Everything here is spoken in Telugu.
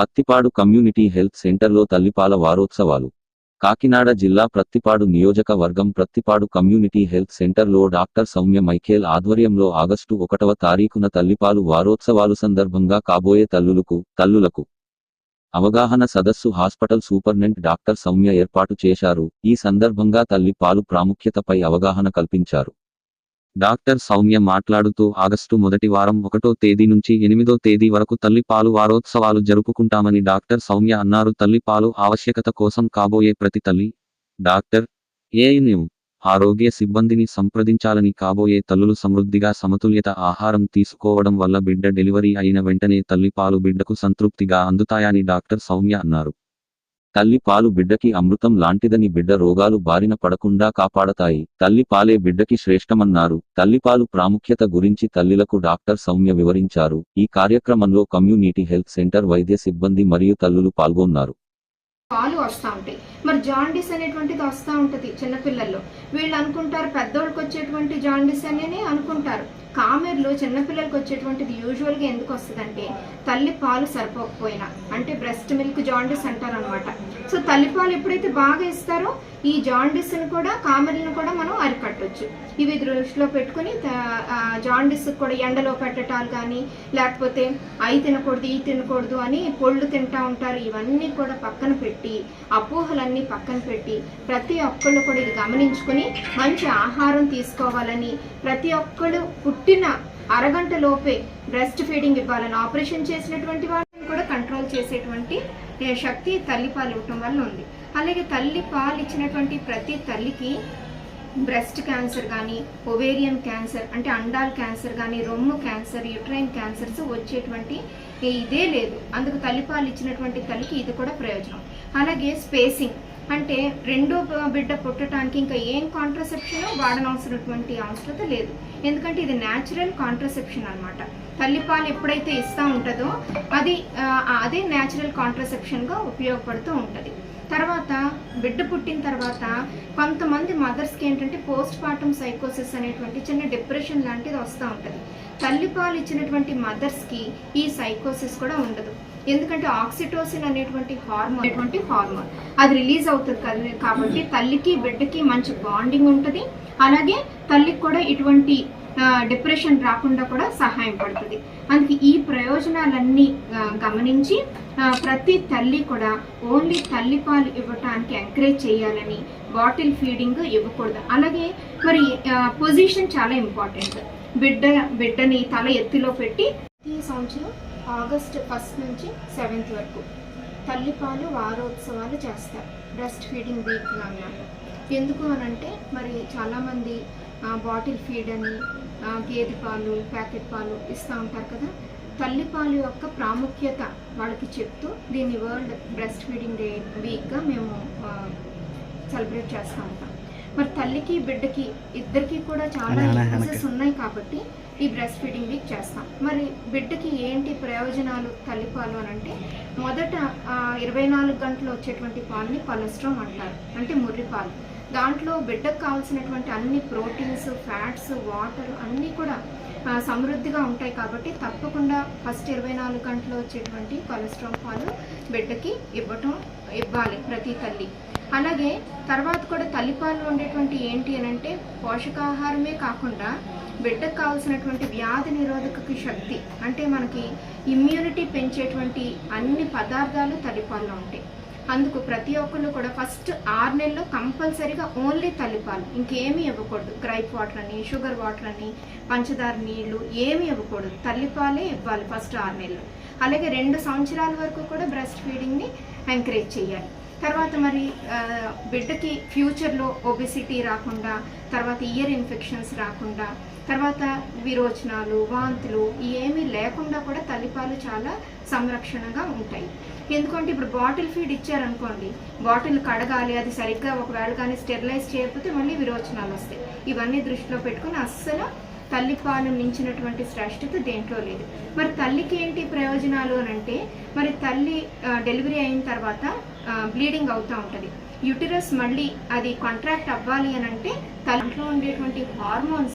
పత్తిపాడు కమ్యూనిటీ హెల్త్ సెంటర్లో తల్లిపాల వారోత్సవాలు. కాకినాడ జిల్లా ప్రత్తిపాడు నియోజకవర్గం ప్రత్తిపాడు కమ్యూనిటీ హెల్త్ సెంటర్లో డాక్టర్ సౌమ్య మైఖేల్ ఆధ్వర్యంలో ఆగస్టు ఒకటవ తారీఖున తల్లిపాలు వారోత్సవాలు సందర్భంగా కాబోయే తల్లులకు తల్లులకు అవగాహన సదస్సు హాస్పిటల్ సూపర్నెంట్ డాక్టర్ సౌమ్య ఏర్పాటు చేశారు. ఈ సందర్భంగా తల్లి పాలు ప్రాముఖ్యతపై అవగాహన కల్పించారు. డాక్టర్ సౌమ్య మాట్లాడుతూ ఆగస్టు మొదటి వారం ఒకటో తేదీ నుంచి ఎనిమిదో తేదీ వరకు తల్లి పాలు వారోత్సవాలు జరుపుకుంటామని డాక్టర్ సౌమ్య అన్నారు. తల్లి పాలు ఆవశ్యకత కోసం కాబోయే ప్రతి తల్లి డాక్టర్ ఏఎన్ఎం ఆరోగ్య సిబ్బందిని సంప్రదించాలని కాబోయే తల్లులు సమృద్ధిగా సమతుల్యత ఆహారం తీసుకోవడం వల్ల బిడ్డ డెలివరీ అయిన వెంటనే తల్లి పాలు బిడ్డకు సంతృప్తిగా అందుతాయని డాక్టర్ సౌమ్య అన్నారు. తల్లి పాలు బిడ్డకి అమృతం లాంటిదని బిడ్డ రోగాలు బారిన పడకుండా కాపాడతాయి. తల్లి పాలే బిడ్డకి శ్రేష్టమన్నారు. తల్లిపాలు ప్రాముఖ్యత గురించి తల్లిలకు డాక్టర్ సౌమ్య వివరించారు. ఈ కార్యక్రమంలో కమ్యూనిటీ హెల్త్ సెంటర్ వైద్య సిబ్బంది మరియు తల్లులు పాల్గొన్నారు. పాలు వస్తూ ఉంటాయి. మరి జాండీస్ అనేటువంటిది వస్తూ ఉంటుంది చిన్నపిల్లల్లో. వీళ్ళు అనుకుంటారు పెద్దోళ్ళకి వచ్చేటువంటి జాండీస్ అని అనుకుంటారు. కామెర్లో చిన్నపిల్లలకి వచ్చేటువంటిది యూజువల్గా ఎందుకు వస్తుందంటే తల్లి పాలు సరిపోకపోయినా. అంటే బ్రెస్ట్ మిల్క్ జాండిస్ అంటారు అనమాట సో తల్లిపాలు ఎప్పుడైతే బాగా ఇస్తారో ఈ జాండిస్ని కూడా కామెర్లను కూడా మనం అరికట్టవచ్చు ఇవి దృష్టిలో పెట్టుకుని జాండిస్ కూడా ఎండలో పెట్టటాలు కానీ లేకపోతే అయి తినకూడదు ఈ తినకూడదు అని పొళ్ళు తింటా ఉంటారు ఇవన్నీ కూడా పక్కన పెట్టి అపోహలన్నీ పక్కన పెట్టి ప్రతి ఒక్కళ్ళు కూడా ఇది గమనించుకుని మంచి ఆహారం తీసుకోవాలని ప్రతి ఒక్కళ్ళు పుట్టిన అరగంట లోపే బ్రెస్ట్ ఫీడింగ్ ఇవ్వాలని ఆపరేషన్ చేసినటువంటి వాళ్ళని కూడా కంట్రోల్ చేసేటువంటి శక్తి తల్లిపాలు ఇవ్వటం వల్ల ఉంది. అలాగే తల్లి పాలు ఇచ్చినటువంటి ప్రతి తల్లికి బ్రెస్ట్ క్యాన్సర్ కానీ ఒవేరియన్ క్యాన్సర్ అంటే అండాల్ క్యాన్సర్ కానీ రొమ్ము క్యాన్సర్ యుట్రైన్ క్యాన్సర్స్ వచ్చేటువంటి ఇదే లేదు. అందుకు తల్లిపాలు ఇచ్చినటువంటి తల్లికి ఇది కూడా ప్రయోజనం. అలాగే స్పేసింగ్. అంటే రెండో బిడ్డ పుట్టడానికి ఇంకా ఏం కాంట్రసెప్షన్ వాడనవసరటువంటి అవసరత లేదు. ఎందుకంటే ఇది న్యాచురల్ కాంట్రసెప్షన్ అనమాట తల్లిపాలు ఎప్పుడైతే ఇస్తూ ఉంటుందో అది అదే న్యాచురల్ కాంట్రసెప్షన్గా ఉపయోగపడుతూ ఉంటుంది. తర్వాత బిడ్డ పుట్టిన తర్వాత కొంతమంది మదర్స్కి ఏంటంటే పోస్ట్ పార్టమ్ సైకోసిస్ అనేటువంటి చిన్న డిప్రెషన్ లాంటిది వస్తూ ఉంటుంది. తల్లిపాలు ఇచ్చినటువంటి మదర్స్కి ఈ సైకోసిస్ కూడా ఉండదు. ఎందుకంటే ఆక్సిటోసిన్ అనేటువంటి హార్మోన్ అనేటువంటి హార్మోన్. అది రిలీజ్ అవుతుంది కాబట్టి తల్లికి బిడ్డకి మంచి బాండింగ్ ఉంటుంది. అలాగే తల్లికి కూడా ఇటువంటి డిప్రెషన్ రాకుండా కూడా సహాయం పడుతుంది. అందుకే ఈ ప్రయోజనాలన్నీ గమనించి ప్రతి తల్లి కూడా ఓన్లీ తల్లి పాలు ఇవ్వటానికి ఎంకరేజ్ చేయాలని బాటిల్ ఫీడింగ్ ఇవ్వకూడదు. అలాగే మరి పొజిషన్ చాలా ఇంపార్టెంట్. బిడ్డ బిడ్డని తల ఎత్తులో పెట్టి ప్రతి సంవత్సరం ఆగస్ట్ ఫస్ట్ నుంచి సెవెంత్ వరకు. తల్లిపాలు వారోత్సవాలు చేస్తారు. బ్రెస్ట్ ఫీడింగ్ వీక్ అన్నమాట ఎందుకు అని అంటే మరి చాలామంది బాటిల్ ఫీడ్ అని గేదె పాలు ప్యాకెట్ పాలు ఇస్తూ ఉంటారు కదా. తల్లిపాలు యొక్క ప్రాముఖ్యత వాళ్ళకి చెప్తూ దీన్ని వరల్డ్ బ్రెస్ట్ ఫీడింగ్ డే వీక్గా మేము సెలబ్రేట్ చేస్తూ ఉంటాం. మరి తల్లికి బిడ్డకి ఇద్దరికి కూడా చాలా యూజెస్ ఉన్నాయి కాబట్టి ఈ బ్రెస్ట్ ఫీడింగ్ వీక్ చేస్తాం. మరి బిడ్డకి ఏంటి ప్రయోజనాలు తల్లిపాలు అని అంటే మొదట ఇరవై నాలుగు గంటలు వచ్చేటువంటి పాలని కొలెస్ట్రాల్ అంటారు. అంటే ముర్రి పాలు దాంట్లో బిడ్డకు కావాల్సినటువంటి అన్ని ప్రోటీన్స్ ఫ్యాట్స్ వాటర్ అన్నీ కూడా సమృద్ధిగా ఉంటాయి కాబట్టి తప్పకుండా ఫస్ట్ ఇరవై నాలుగు గంటలు వచ్చేటువంటి కొలెస్ట్రాల్ పాలు బిడ్డకి ఇవ్వటం ఇవ్వాలి ప్రతి తల్లి. అలాగే తర్వాత కూడా తల్లిపాలు ఉండేటువంటి ఏంటి అని అంటే పోషకాహారమే కాకుండా బిడ్డకు కావాల్సినటువంటి వ్యాధి నిరోధక శక్తి. అంటే మనకి ఇమ్యూనిటీ పెంచేటువంటి అన్ని పదార్థాలు తల్లిపాల్లో ఉంటాయి. అందుకు ప్రతి ఒక్కళ్ళు కూడా ఫస్ట్ ఆరు నెలల్లో కంపల్సరీగా ఓన్లీ తల్లిపాలు ఇంకేమీ ఇవ్వకూడదు. గ్రైప్ వాటర్ అని షుగర్ వాటర్ అని పంచదార నీళ్ళు ఏమీ ఇవ్వకూడదు. తల్లిపాలే ఇవ్వాలి ఫస్ట్ ఆరు నెలలు. అలాగే రెండు సంవత్సరాల వరకు కూడా బ్రెస్ట్ ఫీడింగ్ని ఎంకరేజ్ చేయాలి. తర్వాత మరి బిడ్డకి ఫ్యూచర్లో ఒబిసిటీ రాకుండా తర్వాత ఇయర్ ఇన్ఫెక్షన్స్ రాకుండా తర్వాత విరోచనాలు వాంతులు ఏమీ లేకుండా కూడా తల్లిపాలు చాలా సంరక్షణగా ఉంటాయి. ఎందుకంటే ఇప్పుడు బాటిల్ ఫీడ్ ఇచ్చారనుకోండి బాటిల్ కడగాలి అది సరిగ్గా ఒకవేళ కానీ స్టెరిలైజ్ చేయకపోతే మళ్ళీ విరోచనాలు వస్తాయి. ఇవన్నీ దృష్టిలో పెట్టుకుని అస్సలు తల్లిపాలు మించినటువంటి శ్రేష్టత దేంట్లో లేదు. మరి తల్లికి ఏంటి ప్రయోజనాలు అని అంటే మరి తల్లి డెలివరీ అయిన తర్వాత బ్లీడింగ్ అవుతూ ఉంటుంది. యుటిరస్ మళ్ళీ అది కాంట్రాక్ట్ అవ్వాలి అని అంటే తల్లిలో ఉండేటువంటి హార్మోన్స్